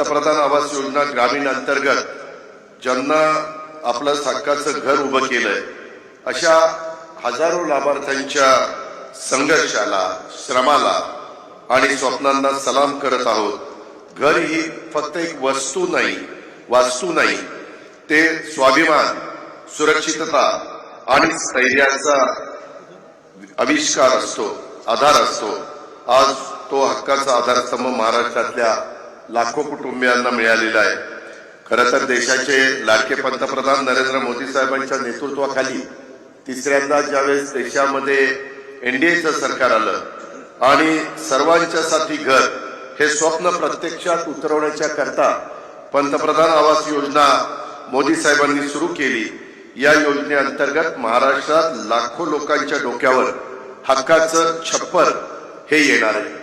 पंतप्रधान आवास योजना ग्रामीण अंतर्गत ज्यांना आपलं हक्काचं घर उभं केलंय अशा हजारो लाभार्थ्यांच्या संघर्षाला श्रमाला आणि स्वप्नांना सलाम करत आहोत. घर ही फक्त एक वस्तू नाही वास्तू नाही ते स्वाभिमान सुरक्षितता आणि स्थैर्याचा आविष्कार असतो आधार असतो. आज तो हक्काचा आधारस्तंभ महाराष्ट्रातल्या लाखो कुटुंबियांना मिळालेला आहे. खरं तर देशाचे लाडके पंतप्रधान नरेंद्र मोदी साहेबांच्या नेतृत्वाखाली तिसऱ्यांदा ज्यावेळेस देशामध्ये एनडीएचं सरकार आलं आणि सर्वांच्या साठी घर हे स्वप्न प्रत्यक्षात उतरवण्याच्या करता पंतप्रधान आवास योजना मोदी साहेबांनी सुरू केली. या योजनेअंतर्गत महाराष्ट्रात लाखो लोकांच्या डोक्यावर हक्काचं छप्पर हे येणार आहे.